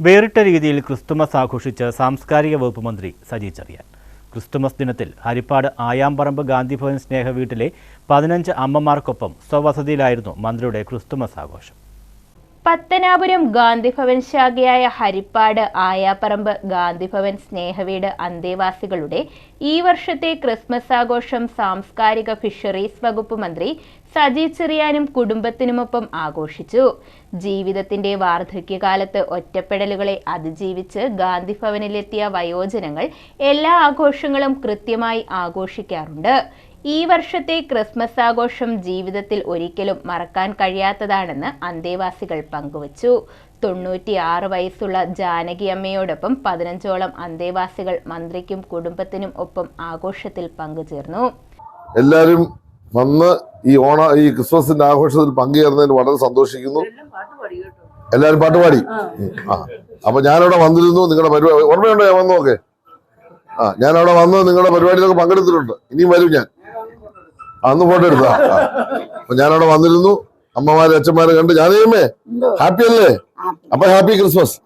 വേറിട്ട രീതിയിൽ ക്രിസ്തുമസ് ആഘോഷിച്ച് സാംസ്കാരിക വകുപ്പ് മന്ത്രി സജി ചെറിയാൻ. ക്രിസ്തുമസ് ദിനത്തിൽ ഹരിപ്പാട് ആയാമ്പറമ്പ് ഗാന്ധിഭവൻ സ്നേഹ വീട്ടിലെ പതിനഞ്ച് അമ്മമാർക്കൊപ്പം സ്വവസതിയിലായിരുന്നു മന്ത്രിയുടെ ക്രിസ്തുമസ് ആഘോഷം. പത്തനാപുരം ഗാന്ധിഭവൻ ശാഖയായ ഹരിപ്പാട് ആയാപ്പറമ്പ് ഗാന്ധിഭവൻ സ്നേഹവീട് അന്തേവാസികളുടെ ഈ വർഷത്തെ ക്രിസ്മസ് ആഘോഷം സാംസ്കാരിക ഫിഷറീസ് വകുപ്പ് മന്ത്രി സജി ചെറിയാനും കുടുംബത്തിനുമൊപ്പം ആഘോഷിച്ചു. ജീവിതത്തിന്റെ വാർദ്ധക്യകാലത്ത് ഒറ്റപ്പെടലുകളെ അതിജീവിച്ച് ഗാന്ധിഭവനിലെത്തിയ വയോജനങ്ങൾ എല്ലാ ആഘോഷങ്ങളും കൃത്യമായി ആഘോഷിക്കാറുണ്ട്. ഈ വർഷത്തെ ക്രിസ്മസ് ആഘോഷം ജീവിതത്തിൽ ഒരിക്കലും മറക്കാൻ കഴിയാത്തതാണെന്ന് അന്തേവാസികൾ പങ്കുവച്ചു. തൊണ്ണൂറ്റിയാറ് വയസ്സുള്ള ജാനകി അമ്മയോടൊപ്പം പതിനഞ്ചോളം അന്തേവാസികൾ മന്ത്രിക്കും കുടുംബത്തിനും ഒപ്പം ആഘോഷത്തിൽ പങ്കുചേർന്നു. എല്ലാവരും വന്ന് ഈ ഓണ ഈ ക്രിസ്മസിന്റെ ആഘോഷത്തിൽ പങ്കുചേർന്നതിൽ വളരെ സന്തോഷിക്കുന്നു. എല്ലാവരും പാട്ട് പാടി. ആ. അപ്പൊ ഞാനവിടെ വന്നിരുന്നു നിങ്ങളുടെ പരിപാടി ഓർമ്മയുണ്ടോ? ഞാൻ വന്നു വന്നോക്കെ ആ ഞാനവിടെ വന്ന് നിങ്ങളുടെ പരിപാടിയിലൊക്കെ പങ്കെടുത്തിട്ടുണ്ട്. ഇനിയും വരും ഞാൻ. അന്ന് ഫോട്ടോ എടുത്താ. അപ്പൊ ഞാനവിടെ വന്നിരുന്നു. അമ്മമാരെ അച്ഛന്മാരെ കണ്ട് ഞാനേമേ ഹാപ്പി. അല്ലേ അപ്പൊ ഹാപ്പി ക്രിസ്മസ്.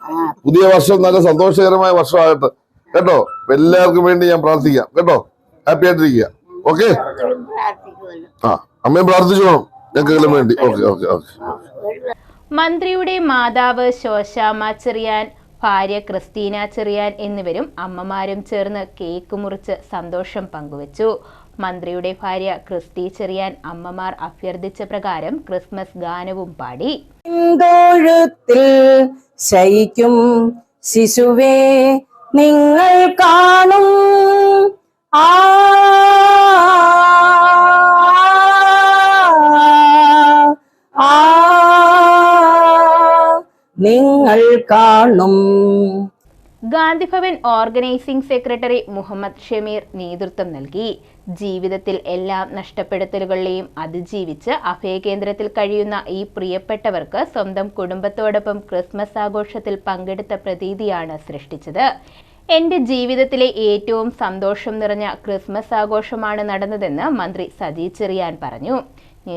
പുതിയ വർഷം നല്ല സന്തോഷകരമായ വർഷമാകട്ടെ. കേട്ടോ? എല്ലാവർക്കും വേണ്ടി ഞാൻ പ്രാർത്ഥിക്കാം. കേട്ടോ? ഹാപ്പി ആയിട്ടിരിക്കുക. ഓക്കെ? ആ അമ്മയും പ്രാർത്ഥിച്ചോണം ഞങ്ങൾക്കെല്ലാം വേണ്ടി. Okay okay okay. മന്ത്രിയുടെ മാതാവ് ശോശാമ്മ ചെറിയാൻ ഭാര്യ ക്രിസ്റ്റീന ചെറിയാൻ എന്നിവരും അമ്മമാരും ചേർന്ന് കേക്ക് മുറിച്ച് സന്തോഷം പങ്കുവച്ചു. മന്ത്രിയുടെ ഭാര്യ ക്രിസ്റ്റി ചെറിയാൻ അമ്മമാർ അഭ്യർത്ഥിച്ച പ്രകാരം ക്രിസ്മസ് ഗാനവും പാടി. ശയിക്കും ശിശുവേ നിങ്ങൾ നിങ്ങൾ കാണും. ഗാന്ധിഭവൻ ഓർഗനൈസിംഗ് സെക്രട്ടറി മുഹമ്മദ് ഷമീർ നേതൃത്വം നൽകി. ജീവിതത്തിൽ എല്ലാ നഷ്ടപ്പെടുത്തലുകളെയും അതിജീവിച്ച് അഭയകേന്ദ്രത്തിൽ കഴിയുന്ന ഈ പ്രിയപ്പെട്ടവർക്ക് സ്വന്തം കുടുംബത്തോടൊപ്പം ക്രിസ്മസ് ആഘോഷത്തിൽ പങ്കെടുത്ത പ്രതീതിയാണ് സൃഷ്ടിച്ചത്. എന്റെ ജീവിതത്തിലെ ഏറ്റവും സന്തോഷം നിറഞ്ഞ ക്രിസ്മസ് ആഘോഷമാണ് നടന്നതെന്ന് മന്ത്രി സജി ചെറിയാൻ പറഞ്ഞു.